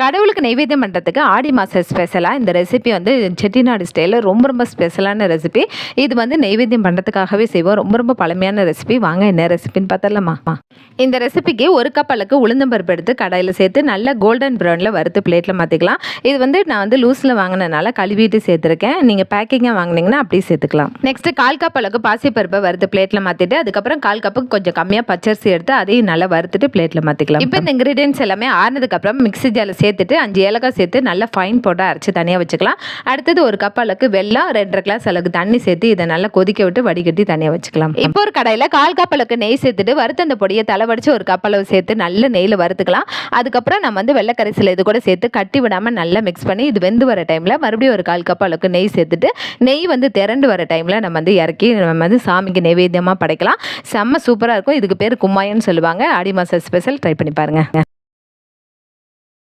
கடவுளுக்கு நைவேத்தியம் பண்ணுறதுக்கு ஆடி மாத ஸ்பெஷலாக இந்த ரெசிபி வந்து செட்டிநாடு ஸ்டைலில் ரொம்ப ரொம்ப ஸ்பெஷலான ரெசிபி இது வந்து நைவேத்தியம் பண்ணுறதுக்காகவே செய்வோம். ரொம்ப ரொம்ப பழமையான ரெசிபி வாங்க என்ன ரெசிபின்னு பார்த்தலாமா இந்த ரெசிபிக்கு ஒரு கப் அளவுக்கு உளுந்தம்பருப்பு எடுத்து கடையில் சேர்த்து நல்ல கோல்டன் ப்ரௌனில் வறுத்து பிளேட்டில் மாற்றிக்கலாம் இது வந்து நான் வந்து லூஸில் வாங்கினனால கழுவிட்டு சேர்த்துருக்கேன். நீங்கள் பேக்கிங்காக வாங்கினீங்கன்னா அப்படியே சேர்த்துக்கலாம். நெக்ஸ்ட் கால் கப் அளவுக்கு பாசிப்பருப்பை வறுத்து பிளேட்டில் மாற்றிட்டு அதுக்கப்புறம் கால் கப்புக்கு கொஞ்சம் கம்மியாக பச்சரிசி எடுத்து அதையும் நல்லா வறுத்துட்டு பிளேட்டில் மாற்றிக்கலாம் இப்போ இந்த இன்க்ரீடியன்ஸ் எல்லாமே ஆறுனதுக்கப்புறம் மிக்ஸி ஜாரில் சேர்த்துட்டு அஞ்சு ஏலக்காய் சேர்த்து நல்லா ஃபைன் போட்டால் அரைச்சி தனியாக வச்சுக்கலாம். அடுத்தது ஒரு கப் அளவுக்கு வெள்ளம் ரெண்டரை கிளாஸ் அளவுக்கு தண்ணி சேர்த்து இதை நல்லா கொதிக்க விட்டு வடிகட்டி தனியாக வச்சுக்கலாம். இப்போ ஒரு கடையில் கால் கப் அளவுக்கு நெய் சேர்த்துட்டு வறுத்த அந்த பொடியை தலைவடிச்சு ஒரு கப் அளவு சேர்த்து நல்ல நெய்யில் வறுத்துக்கலாம். அதுக்கப்புறம் நம்ம வந்து வெள்ளக்கரைசில் இது கூட சேர்த்து கட்டி விடாமல் நல்லா மிக்ஸ் பண்ணி இது வெந்து வர டைமில் மறுபடியும் ஒரு கால் கப் அளவுக்கு நெய் சேர்த்துட்டு நெய் வந்து திரண்டு வர டைமில் நம்ம வந்து இறக்கி நம்ம வந்து சாமிக்கு நைவேத்தியமாக படைக்கலாம். செம்ம சூப்பராக இருக்கும். இதுக்கு பேர் கும்மாயன்னு சொல்லுவாங்க. ஆடி மாதம் ஸ்பெஷல் ட்ரை பண்ணி பாருங்கள்